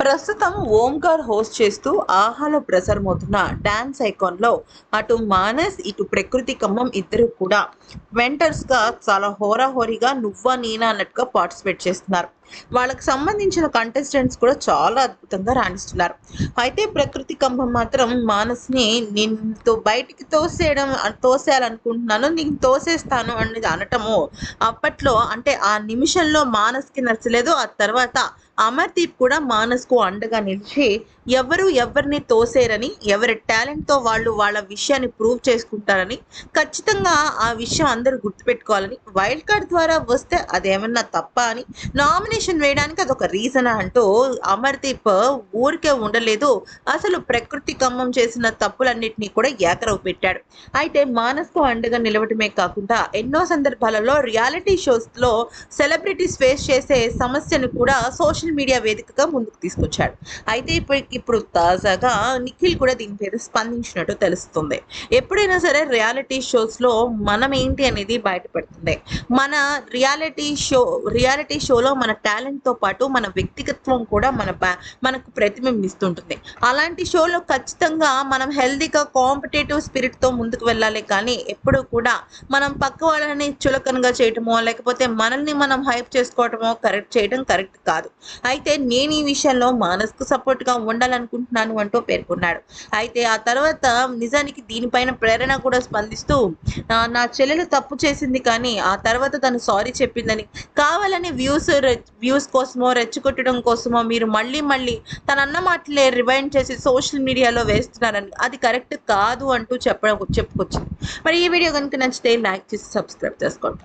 ప్రస్తుతం ఓంకార్ హోస్ట్ చేస్తూ ఆహాలో ప్రసారమవుతున్న డాన్స్ ఐకాన్లో అటు మానస్ ఇటు ప్రకృతి కమ్మం ఇద్దరు కూడా. వెంటర్స్గా చాలా హోరాహోరీగా నువ్వా నేనా అన్నట్టుగా పార్టిసిపేట్ చేస్తున్నారు. వాళ్ళకి సంబంధించిన కంటెస్టెంట్స్ కూడా చాలా అద్భుతంగా రాణిస్తున్నారు. అయితే ప్రకృతి కంభం మాత్రం మానస్ని నేను బయటికి తోసేయడం తోసేయాలనుకుంటున్నాను నీకు తోసేస్తాను అనేది అనటము అప్పట్లో అంటే ఆ నిమిషంలో మానస్కి నచ్చలేదు. ఆ తర్వాత అమర్దీప్ కూడా మానస్కు అండగా నిలిచి ఎవరు ఎవరిని తోసేరని ఎవరి టాలెంట్తో వాళ్ళు వాళ్ళ విషయాన్ని ప్రూవ్ చేసుకుంటారని ఖచ్చితంగా ఆ విషయం అందరూ గుర్తుపెట్టుకోవాలని వైల్డ్ కార్డ్ ద్వారా వస్తే అదేమన్నా తప్ప అని నామినేషన్ వేయడానికి అదొక రీజన్ అంటూ అమర్దీప్ ఊరికే ఉండలేదు. అసలు ప్రకృతి కమ్మం చేసిన తప్పులన్నింటినీ కూడా ఏకరవు పెట్టాడు. అయితే మానస్కు అండగా నిలవటమే కాకుండా ఎన్నో సందర్భాలలో రియాలిటీ షోస్లో సెలబ్రిటీస్ ఫేస్ చేసే సమస్యను కూడా సోషల్ మీడియా వేదికగా ముందుకు తీసుకొచ్చాడు. అయితే ఇప్పుడు ఇప్పుడు తాజాగా నిఖిల్ కూడా దీని మీద స్పందించినట్టు తెలుస్తుంది. ఎప్పుడైనా సరే రియాలిటీ షోస్లో మనం ఏంటి అనేది బయటపడుతుంది. మన రియాలిటీ షో రియాలిటీ షోలో మన టాలెంట్తో పాటు మన వ్యక్తిగత్వం కూడా మన మనకు ప్రతిబింబిస్తుంటుంది. అలాంటి షోలో ఖచ్చితంగా మనం హెల్దీగా కాంపిటేటివ్ స్పిరిట్తో ముందుకు వెళ్ళాలి. కానీ ఎప్పుడూ కూడా మనం పక్క వాళ్ళని చులకనగా చేయటమో లేకపోతే మనల్ని మనం హైప్ చేసుకోవటమో కరెక్ట్ చేయడం కరెక్ట్ కాదు. అయితే నేను ఈ విషయంలో మానస్కు సపోర్ట్గా ఉండాలనుకుంటున్నాను అంటూ పేర్కొన్నాడు. అయితే ఆ తర్వాత నిజానికి దీనిపైన ప్రేరణ కూడా స్పందిస్తూ నా చెల్లెలు తప్పు చేసింది కానీ ఆ తర్వాత తను సారీ చెప్పిందని కావాలని వ్యూస్ వ్యూస్ కోసమో రెచ్చగొట్టడం కోసమో మీరు మళ్ళీ మళ్ళీ తన అన్న మాటలే రివైండ్ చేసి సోషల్ మీడియాలో వేస్తున్నారని. అది కరెక్ట్ కాదు అంటూ చెప్పడం చెప్పుకొచ్చింది. మరి ఈ వీడియో కనుక నచ్చితే లైక్ చేసి సబ్స్క్రైబ్ చేసుకోండి.